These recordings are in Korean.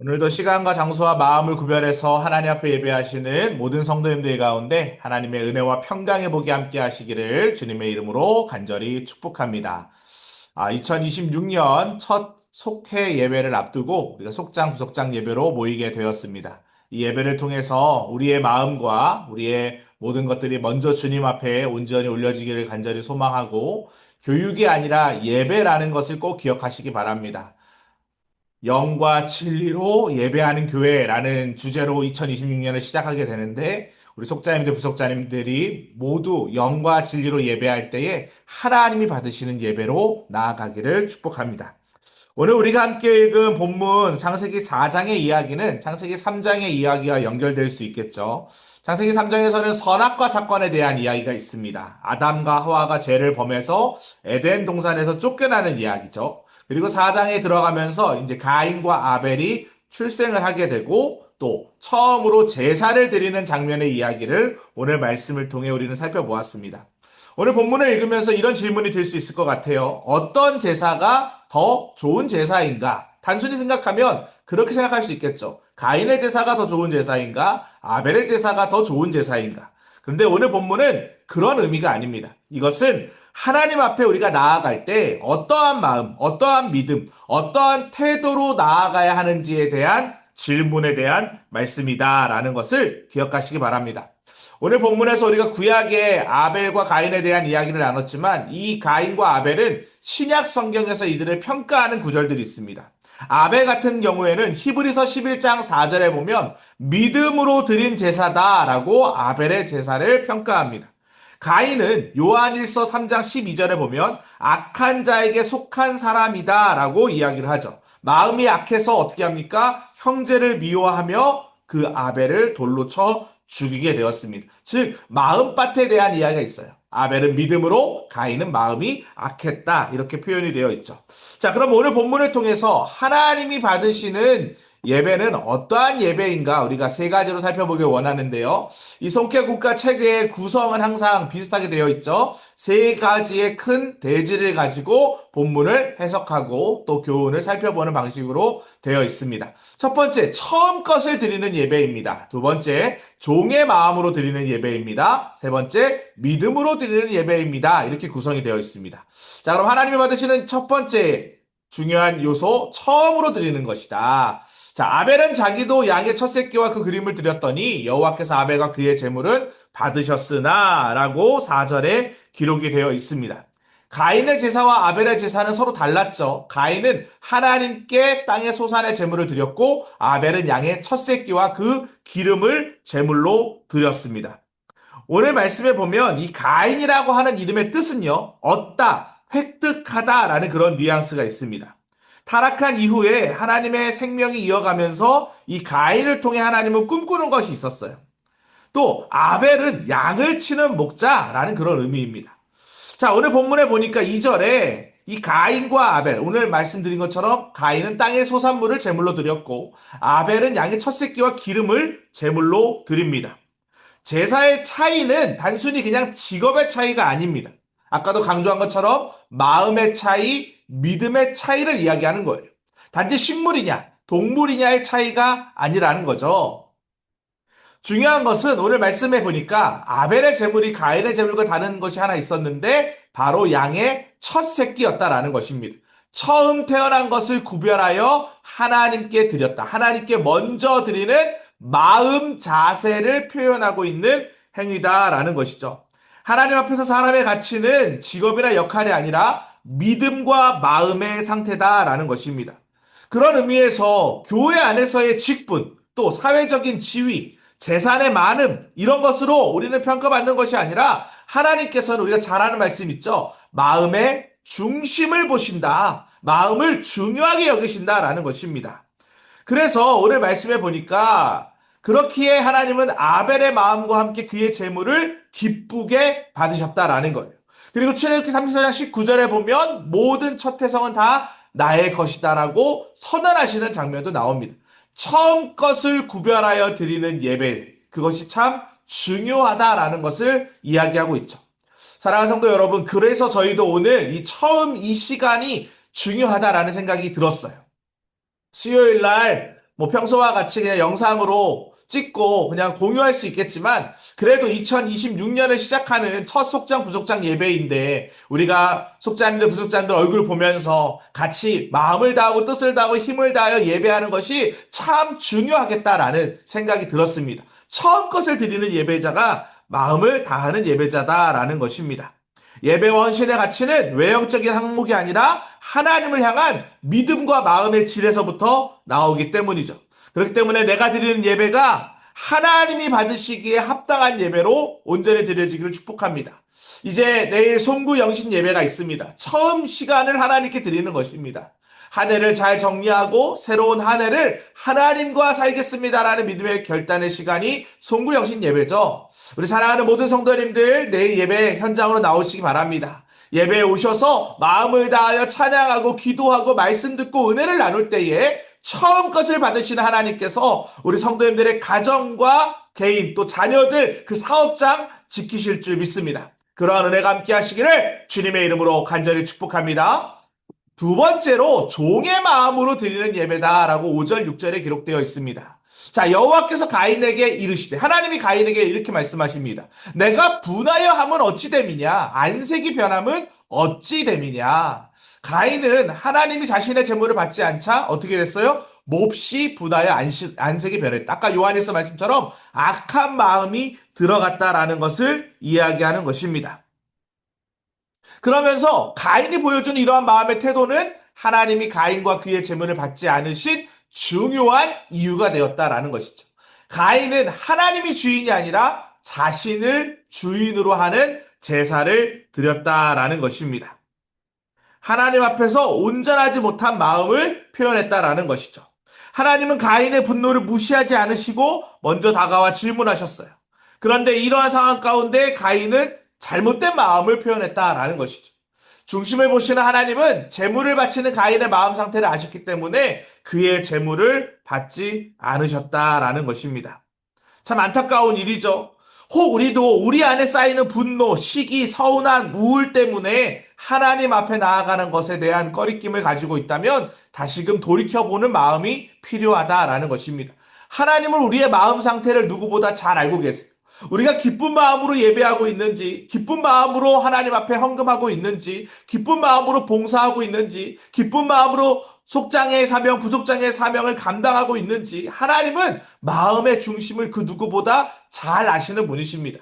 오늘도 시간과 장소와 마음을 구별해서 하나님 앞에 예배하시는 모든 성도님들 가운데 하나님의 은혜와 평강의 복이 함께 하시기를 주님의 이름으로 간절히 축복합니다. 아, 2026년 첫 속회 예배를 앞두고 우리가 속장 부속장 예배로 모이게 되었습니다. 이 예배를 통해서 우리의 마음과 우리의 모든 것들이 먼저 주님 앞에 온전히 올려지기를 간절히 소망하고 교육이 아니라 예배라는 것을 꼭 기억하시기 바랍니다. 영과 진리로 예배하는 교회라는 주제로 2026년을 시작하게 되는데 우리 속자님들, 부속자님들이 모두 영과 진리로 예배할 때에 하나님이 받으시는 예배로 나아가기를 축복합니다. 오늘 우리가 함께 읽은 본문 창세기 4장의 이야기는 창세기 3장의 이야기와 연결될 수 있겠죠. 창세기 3장에서는 선악과 사건에 대한 이야기가 있습니다. 아담과 하와가 죄를 범해서 에덴 동산에서 쫓겨나는 이야기죠. 그리고 4장에 들어가면서 이제 가인과 아벨이 출생을 하게 되고 또 처음으로 제사를 드리는 장면의 이야기를 오늘 말씀을 통해 우리는 살펴보았습니다. 오늘 본문을 읽으면서 이런 질문이 들 수 있을 것 같아요. 어떤 제사가 더 좋은 제사인가? 단순히 생각하면 그렇게 생각할 수 있겠죠. 가인의 제사가 더 좋은 제사인가? 아벨의 제사가 더 좋은 제사인가? 그런데 오늘 본문은 그런 의미가 아닙니다. 이것은 하나님 앞에 우리가 나아갈 때 어떠한 마음, 어떠한 믿음, 어떠한 태도로 나아가야 하는지에 대한 질문에 대한 말씀이다라는 것을 기억하시기 바랍니다. 오늘 본문에서 우리가 구약의 아벨과 가인에 대한 이야기를 나눴지만 이 가인과 아벨은 신약 성경에서 이들을 평가하는 구절들이 있습니다. 아벨 같은 경우에는 히브리서 11장 4절에 보면 믿음으로 드린 제사다라고 아벨의 제사를 평가합니다. 가인은 요한일서 3장 12절에 보면 악한 자에게 속한 사람이다라고 이야기를 하죠. 마음이 악해서 어떻게 합니까? 형제를 미워하며 그 아벨을 돌로 쳐 죽이게 되었습니다. 즉 마음밭에 대한 이야기가 있어요. 아벨은 믿음으로 가인은 마음이 악했다 이렇게 표현이 되어 있죠. 자, 그럼 오늘 본문을 통해서 하나님이 받으시는 예배는 어떠한 예배인가 우리가 세 가지로 살펴보길 원하는데요. 이 송케 국가 체계의 구성은 항상 비슷하게 되어 있죠. 세 가지의 큰 대지를 가지고 본문을 해석하고 또 교훈을 살펴보는 방식으로 되어 있습니다. 첫 번째, 처음 것을 드리는 예배입니다. 두 번째, 종의 마음으로 드리는 예배입니다. 세 번째, 믿음으로 드리는 예배입니다. 이렇게 구성이 되어 있습니다. 자, 그럼 하나님이 받으시는 첫 번째 중요한 요소, 처음으로 드리는 것이다. 자, 아벨은 자기도 양의 첫 새끼와 그 그림을 드렸더니 여호와께서 아벨과 그의 재물은 받으셨으나라고 4절에 기록이 되어 있습니다. 가인의 제사와 아벨의 제사는 서로 달랐죠. 가인은 하나님께 땅의 소산의 제물을 드렸고 아벨은 양의 첫 새끼와 그 기름을 제물로 드렸습니다. 오늘 말씀에 보면 이 가인이라고 하는 이름의 뜻은요. 얻다, 획득하다라는 그런 뉘앙스가 있습니다. 타락한 이후에 하나님의 생명이 이어가면서 이 가인을 통해 하나님은 꿈꾸는 것이 있었어요. 또 아벨은 양을 치는 목자라는 그런 의미입니다. 자, 오늘 본문에 보니까 2절에 이 가인과 아벨, 오늘 말씀드린 것처럼 가인은 땅의 소산물을 제물로 드렸고 아벨은 양의 첫 새끼와 기름을 제물로 드립니다. 제사의 차이는 단순히 그냥 직업의 차이가 아닙니다. 아까도 강조한 것처럼 마음의 차이, 믿음의 차이를 이야기하는 거예요. 단지 식물이냐, 동물이냐의 차이가 아니라는 거죠. 중요한 것은 오늘 말씀해 보니까 아벨의 재물이 가인의 재물과 다른 것이 하나 있었는데 바로 양의 첫 새끼였다라는 것입니다. 처음 태어난 것을 구별하여 하나님께 드렸다. 하나님께 먼저 드리는 마음 자세를 표현하고 있는 행위다라는 것이죠. 하나님 앞에서 사람의 가치는 직업이나 역할이 아니라 믿음과 마음의 상태다라는 것입니다. 그런 의미에서 교회 안에서의 직분, 또 사회적인 지위, 재산의 많음, 이런 것으로 우리는 평가받는 것이 아니라 하나님께서는 우리가 잘 아는 말씀 있죠. 마음의 중심을 보신다. 마음을 중요하게 여기신다라는 것입니다. 그래서 오늘 말씀해 보니까 그렇기에 하나님은 아벨의 마음과 함께 그의 재물을 기쁘게 받으셨다라는 거예요. 그리고 출애굽기 34장 19절에 보면 모든 첫 태성은 다 나의 것이다라고 선언하시는 장면도 나옵니다. 처음 것을 구별하여 드리는 예배, 그것이 참 중요하다라는 것을 이야기하고 있죠. 사랑하는 성도 여러분, 그래서 저희도 오늘 이 처음 이 시간이 중요하다라는 생각이 들었어요. 수요일 날 뭐 평소와 같이 그냥 영상으로 찍고 그냥 공유할 수 있겠지만 그래도 2026년을 시작하는 첫 속장 부속장 예배인데 우리가 속장들 부속장들 얼굴 보면서 같이 마음을 다하고 뜻을 다하고 힘을 다하여 예배하는 것이 참 중요하겠다라는 생각이 들었습니다. 처음 것을 드리는 예배자가 마음을 다하는 예배자다라는 것입니다. 예배와 헌신의 가치는 외형적인 항목이 아니라 하나님을 향한 믿음과 마음의 질에서부터 나오기 때문이죠. 그렇기 때문에 내가 드리는 예배가 하나님이 받으시기에 합당한 예배로 온전히 드려지기를 축복합니다. 이제 내일 송구 영신 예배가 있습니다. 처음 시간을 하나님께 드리는 것입니다. 한 해를 잘 정리하고 새로운 한 해를 하나님과 살겠습니다라는 믿음의 결단의 시간이 송구 영신 예배죠. 우리 사랑하는 모든 성도님들 내일 예배 현장으로 나오시기 바랍니다. 예배에 오셔서 마음을 다하여 찬양하고 기도하고 말씀 듣고 은혜를 나눌 때에 처음 것을 받으시는 하나님께서 우리 성도님들의 가정과 개인 또 자녀들 그 사업장 지키실 줄 믿습니다. 그러한 은혜가 함께 하시기를 주님의 이름으로 간절히 축복합니다. 두 번째로 종의 마음으로 드리는 예배다라고 5절 6절에 기록되어 있습니다. 자, 여호와께서 가인에게 이르시되 하나님이 가인에게 이렇게 말씀하십니다. 내가 분하여 함은 어찌 됨이냐? 안색이 변함은 어찌 됨이냐? 가인은 하나님이 자신의 재물을 받지 않자 어떻게 됐어요? 몹시 분하여 안시, 안색이 변했다. 아까 요한에서 말씀처럼 악한 마음이 들어갔다라는 것을 이야기하는 것입니다. 그러면서 가인이 보여준 이러한 마음의 태도는 하나님이 가인과 그의 재물을 받지 않으신 중요한 이유가 되었다라는 것이죠. 가인은 하나님이 주인이 아니라 자신을 주인으로 하는 제사를 드렸다라는 것입니다. 하나님 앞에서 온전하지 못한 마음을 표현했다라는 것이죠. 하나님은 가인의 분노를 무시하지 않으시고 먼저 다가와 질문하셨어요. 그런데 이러한 상황 가운데 가인은 잘못된 마음을 표현했다라는 것이죠. 중심을 보시는 하나님은 재물을 바치는 가인의 마음 상태를 아셨기 때문에 그의 재물을 받지 않으셨다라는 것입니다. 참 안타까운 일이죠. 혹 우리도 우리 안에 쌓이는 분노, 시기, 서운한, 우울 때문에 하나님 앞에 나아가는 것에 대한 꺼리낌을 가지고 있다면 다시금 돌이켜보는 마음이 필요하다라는 것입니다. 하나님은 우리의 마음 상태를 누구보다 잘 알고 계세요. 우리가 기쁜 마음으로 예배하고 있는지, 기쁜 마음으로 하나님 앞에 헌금하고 있는지, 기쁜 마음으로 봉사하고 있는지, 기쁜 마음으로 속장의 사명, 부속장의 사명을 감당하고 있는지, 하나님은 마음의 중심을 그 누구보다 잘 아시는 분이십니다.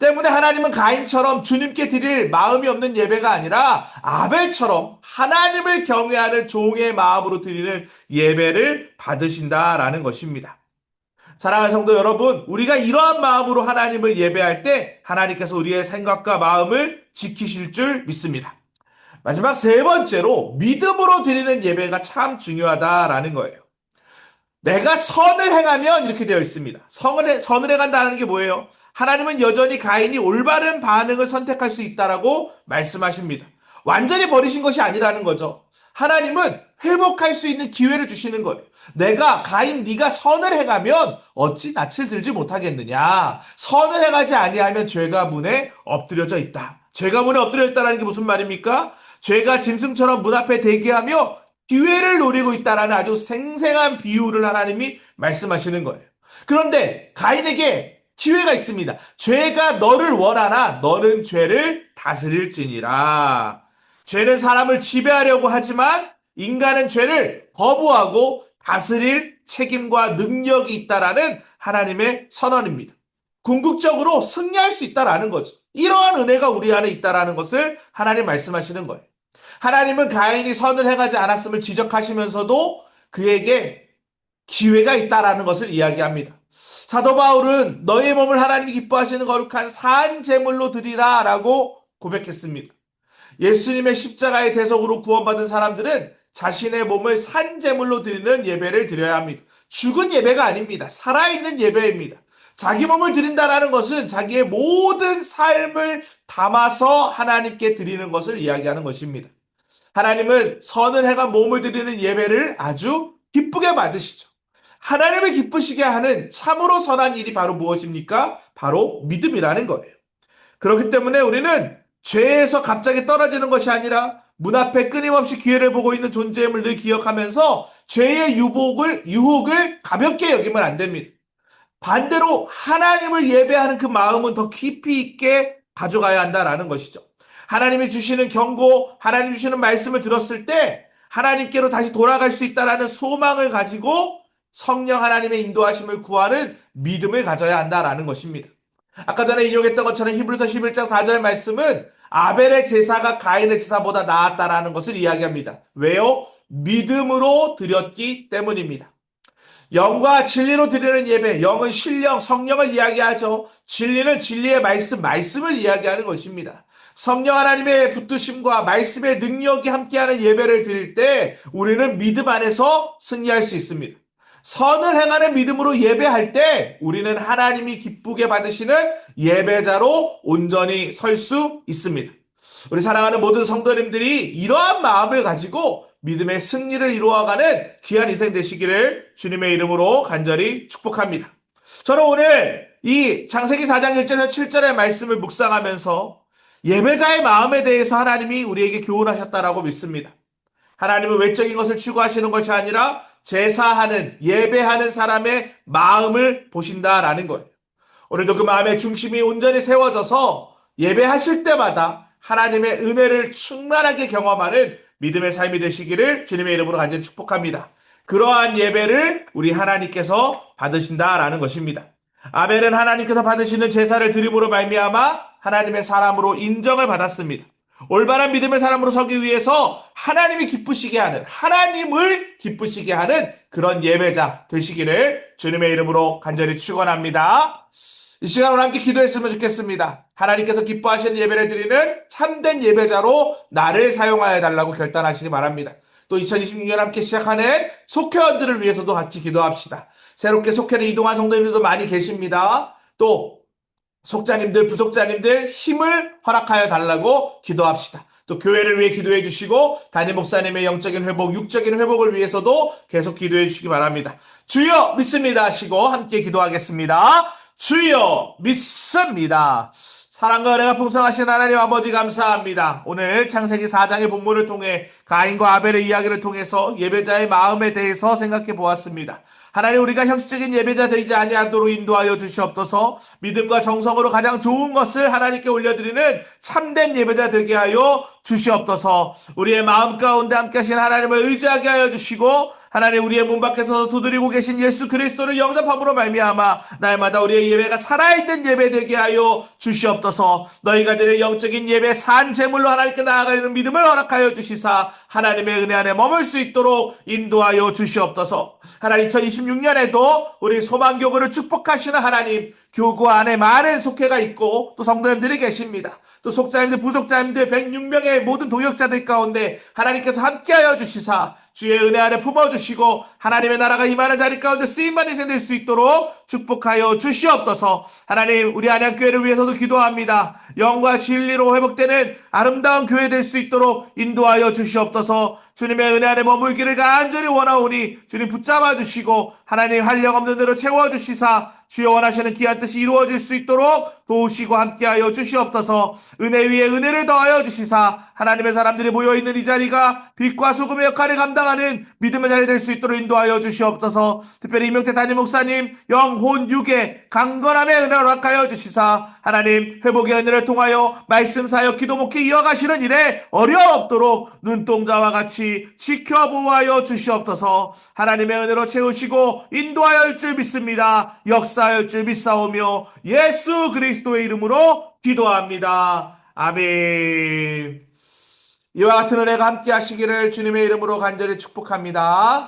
때문에 하나님은 가인처럼 주님께 드릴 마음이 없는 예배가 아니라 아벨처럼 하나님을 경외하는 종의 마음으로 드리는 예배를 받으신다라는 것입니다. 사랑하는 성도 여러분, 우리가 이러한 마음으로 하나님을 예배할 때 하나님께서 우리의 생각과 마음을 지키실 줄 믿습니다. 마지막 세 번째로 믿음으로 드리는 예배가 참 중요하다라는 거예요. 내가 선을 행하면 이렇게 되어 있습니다. 선을, 선을 행한다는 게 뭐예요? 하나님은 여전히 가인이 올바른 반응을 선택할 수 있다라고 말씀하십니다. 완전히 버리신 것이 아니라는 거죠. 하나님은 회복할 수 있는 기회를 주시는 거예요. 내가 가인 네가 선을 행하면 어찌 낯을 들지 못하겠느냐. 선을 행하지 아니하면 죄가 문에 엎드려져 있다. 죄가 문에 엎드려 있다는 게 무슨 말입니까? 죄가 짐승처럼 문 앞에 대기하며 기회를 노리고 있다라는 아주 생생한 비유를 하나님이 말씀하시는 거예요. 그런데 가인에게 기회가 있습니다. 죄가 너를 원하나 너는 죄를 다스릴지니라. 죄는 사람을 지배하려고 하지만 인간은 죄를 거부하고 다스릴 책임과 능력이 있다라는 하나님의 선언입니다. 궁극적으로 승리할 수 있다라는 거죠. 이러한 은혜가 우리 안에 있다라는 것을 하나님 말씀하시는 거예요. 하나님은 가인이 선을 행하지 않았음을 지적하시면서도 그에게 기회가 있다라는 것을 이야기합니다. 사도 바울은 너의 몸을 하나님이 기뻐하시는 거룩한 산 제물로 드리라라고 고백했습니다. 예수님의 십자가의 대속으로 구원받은 사람들은 자신의 몸을 산 제물로 드리는 예배를 드려야 합니다. 죽은 예배가 아닙니다. 살아있는 예배입니다. 자기 몸을 드린다라는 것은 자기의 모든 삶을 담아서 하나님께 드리는 것을 이야기하는 것입니다. 하나님은 선을 해가 몸을 드리는 예배를 아주 기쁘게 받으시죠. 하나님을 기쁘시게 하는 참으로 선한 일이 바로 무엇입니까? 바로 믿음이라는 거예요. 그렇기 때문에 우리는 죄에서 갑자기 떨어지는 것이 아니라 문 앞에 끊임없이 기회를 보고 있는 존재임을 늘 기억하면서 죄의 유혹을, 유혹을 가볍게 여기면 안 됩니다. 반대로 하나님을 예배하는 그 마음은 더 깊이 있게 가져가야 한다라는 것이죠. 하나님이 주시는 경고, 하나님 주시는 말씀을 들었을 때 하나님께로 다시 돌아갈 수 있다라는 소망을 가지고 성령 하나님의 인도하심을 구하는 믿음을 가져야 한다라는 것입니다. 아까 전에 인용했던 것처럼 히브리서 11장 4절 말씀은 아벨의 제사가 가인의 제사보다 나았다라는 것을 이야기합니다. 왜요? 믿음으로 드렸기 때문입니다. 영과 진리로 드리는 예배, 영은 신령, 성령을 이야기하죠. 진리는 진리의 말씀, 말씀을 이야기하는 것입니다. 성령 하나님의 붙드심과 말씀의 능력이 함께하는 예배를 드릴 때 우리는 믿음 안에서 승리할 수 있습니다. 선을 행하는 믿음으로 예배할 때 우리는 하나님이 기쁘게 받으시는 예배자로 온전히 설 수 있습니다. 우리 사랑하는 모든 성도님들이 이러한 마음을 가지고 믿음의 승리를 이루어가는 귀한 인생 되시기를 주님의 이름으로 간절히 축복합니다. 저는 오늘 이 장세기 4장 1절에서 7절의 말씀을 묵상하면서 예배자의 마음에 대해서 하나님이 우리에게 교훈하셨다라고 믿습니다. 하나님은 외적인 것을 추구하시는 것이 아니라 제사하는, 예배하는 사람의 마음을 보신다라는 거예요. 오늘도 그 마음의 중심이 온전히 세워져서 예배하실 때마다 하나님의 은혜를 충만하게 경험하는 믿음의 삶이 되시기를 주님의 이름으로 간절히 축복합니다. 그러한 예배를 우리 하나님께서 받으신다라는 것입니다. 아벨은 하나님께서 받으시는 제사를 드림으로 말미암아 하나님의 사람으로 인정을 받았습니다. 올바른 믿음의 사람으로 서기 위해서 하나님이 기쁘시게 하는 하나님을 기쁘시게 하는 그런 예배자 되시기를 주님의 이름으로 간절히 축원합니다. 이 시간 오늘 함께 기도했으면 좋겠습니다. 하나님께서 기뻐하시는 예배를 드리는 참된 예배자로 나를 사용하여 달라고 결단하시기 바랍니다. 또 2026년 함께 시작하는 속회원들을 위해서도 같이 기도합시다. 새롭게 속회를 이동한 성도님들도 많이 계십니다. 또 속자님들, 부속자님들 힘을 허락하여 달라고 기도합시다. 또 교회를 위해 기도해 주시고 담임 목사님의 영적인 회복, 육적인 회복을 위해서도 계속 기도해 주시기 바랍니다. 주여 믿습니다 하시고 함께 기도하겠습니다. 주여 믿습니다. 사랑과 은혜가 풍성하신 하나님 아버지 감사합니다. 오늘 창세기 4장의 본문을 통해 가인과 아벨의 이야기를 통해서 예배자의 마음에 대해서 생각해 보았습니다. 하나님 우리가 형식적인 예배자 되지 아니하도록 인도하여 주시옵소서. 믿음과 정성으로 가장 좋은 것을 하나님께 올려드리는 참된 예배자 되게 하여 주시옵소서. 우리의 마음 가운데 함께 하신 하나님을 의지하게 하여 주시고 하나님 우리의 문 밖에서 두드리고 계신 예수 그리스도를 영접함으로 말미암아 날마다 우리의 예배가 살아있는 예배 되게 하여 주시옵소서. 너희가 드릴 영적인 예배 산 제물로 하나님께 나아가는 믿음을 허락하여 주시사 하나님의 은혜 안에 머물 수 있도록 인도하여 주시옵소서. 하나님 2026년에도 우리 소망교구를 축복하시는 하나님 교구 안에 많은 속회가 있고 또 성도님들이 계십니다. 또 속자님들, 부속자님들 106명의 모든 동역자들 가운데 하나님께서 함께하여 주시사 주의 은혜 안에 품어주시고 하나님의 나라가 임하는 자리 가운데 쓰임만 인생 될 수 있도록 축복하여 주시옵소서 하나님 우리 안양교회를 위해서도 기도합니다. 영과 진리로 회복되는 아름다운 교회 될 수 있도록 인도하여 주시옵소서. 주님의 은혜 안에 머물기를 간절히 원하오니 주님 붙잡아 주시고 하나님 한력 없는 대로 채워 주시사 주여 원하시는 귀한 뜻이 이루어질 수 있도록 도우시고 함께하여 주시옵소서. 은혜 위에 은혜를 더하여 주시사 하나님의 사람들이 모여 있는 이 자리가 빛과 소금의 역할을 감당하는 믿음의 자리 될 수 있도록 인도하여 주시옵소서. 특별히 이명태 담임 목사님 영혼 육에 강건함의 은혜를 허락하여 주시사 하나님 회복의 은혜를 통하여 말씀 사역 기도 목회 이어가시는 일에 어려움 없도록 눈동자와 같이 지켜보아여 주시옵소서. 하나님의 은혜로 채우시고 인도하여 할줄 믿습니다. 역사할 줄 믿사오며 예수 그리스도의 이름으로 기도합니다. 아멘. 이와 같은 은혜가 함께 하시기를 주님의 이름으로 간절히 축복합니다.